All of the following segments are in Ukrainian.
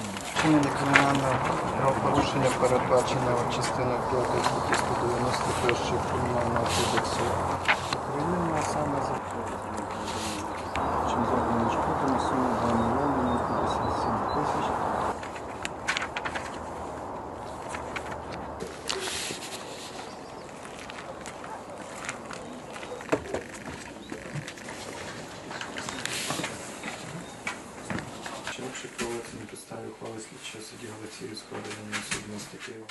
Бронювання. Вчинення правопорушення передбачено частиною 5 статті 191 Кримінального кодексу України, а саме за підставі ухвали слідчого судді Галицівського районного суду міста Києва.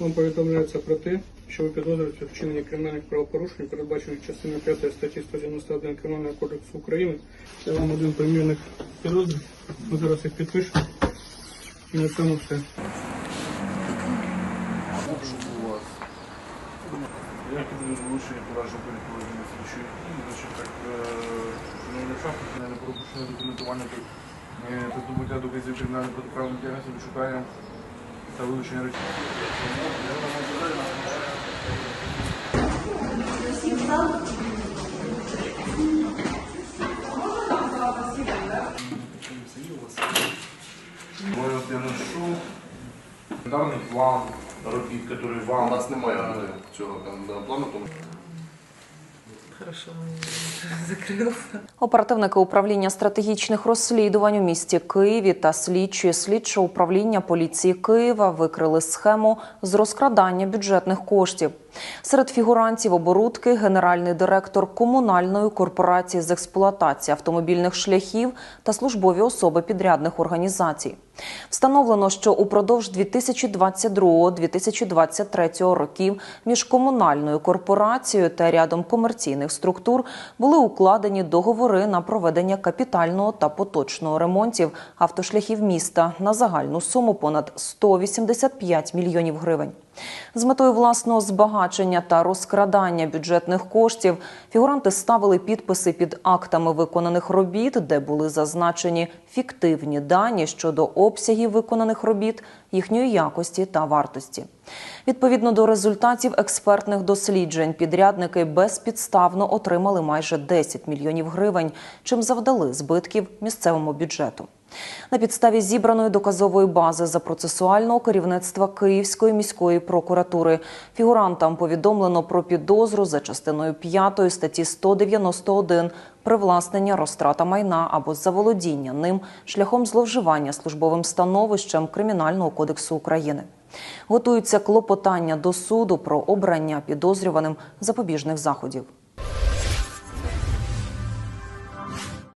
Вам повідомляється про те, що ви підозрюєте в вчиненні кримінальних правопорушень, передбачених частиною 5 статті 191 Кримінального кодексу України. Це вам один примірник підозр. Ми зараз їх підпишемо. І на цьому все. Я лучше поражу переповідання слідчої дії, значить так, шановний шахт, не пропущене документування е, та здобуття доказів кримінального протиправного інтересу, відшукання та вилучення речей. Мой вот я ношу календарный план робіт, который вам... У нас немає цього календарного плану, тому Оперативники управління стратегічних розслідувань у місті Києві та слідчі слідчого управління поліції Києва викрили схему з розкрадання бюджетних коштів. Серед фігурантів оборудки генеральний директор комунальної корпорації з експлуатації автомобільних шляхів та службові особи підрядних організацій. Встановлено, що упродовж 2022-2023 років між комунальною корпорацією та рядом комерційних структур були укладені договори на проведення капітального та поточного ремонтів автошляхів міста на загальну суму понад 185 мільйонів гривень. З метою власного збагачення та розкрадання бюджетних коштів фігуранти ставили підписи під актами виконаних робіт, де були зазначені фіктивні дані щодо обсягів виконаних робіт, їхньої якості та вартості. Відповідно до результатів експертних досліджень, підрядники безпідставно отримали майже 10 мільйонів гривень, чим завдали збитків місцевому бюджету. На підставі зібраної доказової бази за процесуального керівництва Київської міської прокуратури фігурантам повідомлено про підозру за частиною 5 статті 191 привласнення розтрата майна або заволодіння ним шляхом зловживання службовим становищем Кримінального кодексу України. Готуються клопотання до суду про обрання підозрюваним запобіжних заходів.